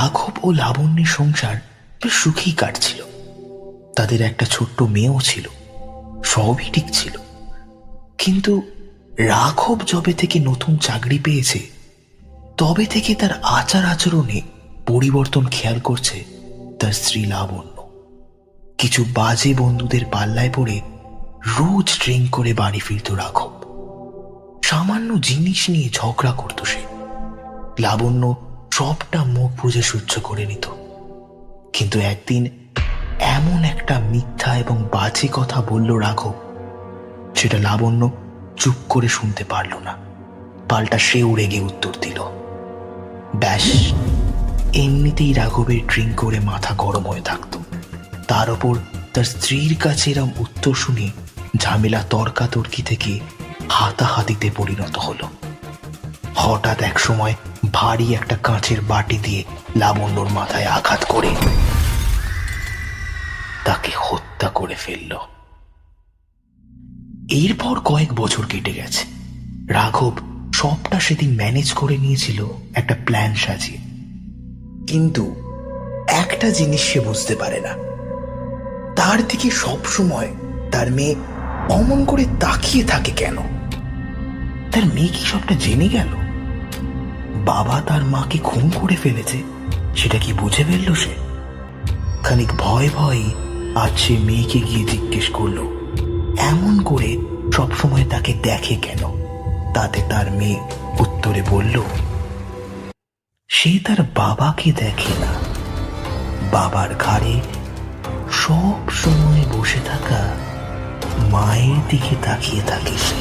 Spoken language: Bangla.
রাঘব ও লাবণ্যের সংসার বেশ সুখেই কাটছিল। তাদের একটা ছোট্ট মেয়েও ছিল, সবই ঠিক ছিল। কিন্তু রাঘব যবে থেকে নতুন চাকরি পেয়েছে, তবে থেকে তার আচার আচরণে পরিবর্তন খেয়াল করছে তার স্ত্রী লাবণ্য। কিছু বাজে বন্ধুদের পাল্লায় পড়ে রোজ ড্রিঙ্ক করে বাড়ি ফিরত রাঘব। সামান্য জিনিস নিয়ে ঝগড়া করত সে। লাবণ্য সবটা মুখ বুঝে সহ্য করে নিত। কিন্তু একদিন এমন একটা মিথ্যা এবং বাজে কথা বলল রাঘব, সেটা লাবণ্য চুপ করে শুনতে পারল না। পাল্টা সে উড়ে গিয়ে উত্তর দিল, ব্যাস, এমনিতেই রাঘবের ড্রিঙ্ক করে মাথা গরম হয়ে থাকত। তার ওপর তার স্ত্রীর কাছে এরম উত্তর শুনে ঝামেলা তর্কাতর্কি থেকে হাতাহাতিতে পরিণত হলো। হঠাৎ এক সময় ভারী একটা কাঁচের বাটি দিয়ে লাবণ্যর মাথায় আঘাত করে তাকে হত্যা করে ফেলল। এরপর কয়েক বছর কেটে গেছে। রাঘব সবটা সেদিন ম্যানেজ করে নিয়েছিল একটা প্ল্যান সাজিয়ে। কিন্তু একটা জিনিস সে বুঝতে পারে না। তার দিকে সব সময় তার মেয়ে অমন করে তাকিয়ে থাকে কেন? তার মেয়ে কি সবটা জেনে গেল? বাবা তার মাকে খুন করে ফেলেছে, সেটা কি বুঝে ফেলল সে? খানিক ভয় ভয়ে আজ সে মেয়েকে গিয়ে জিজ্ঞেস করল, এমন করে সবসময় তাকে দেখে কেন? তাতে তার মেয়ে উত্তরে বলল, সে তার বাবাকে দেখে না। বাবার ঘাড়ে সব সময় বসে থাকা মায়ের দিকে তাকিয়ে থাকে সে।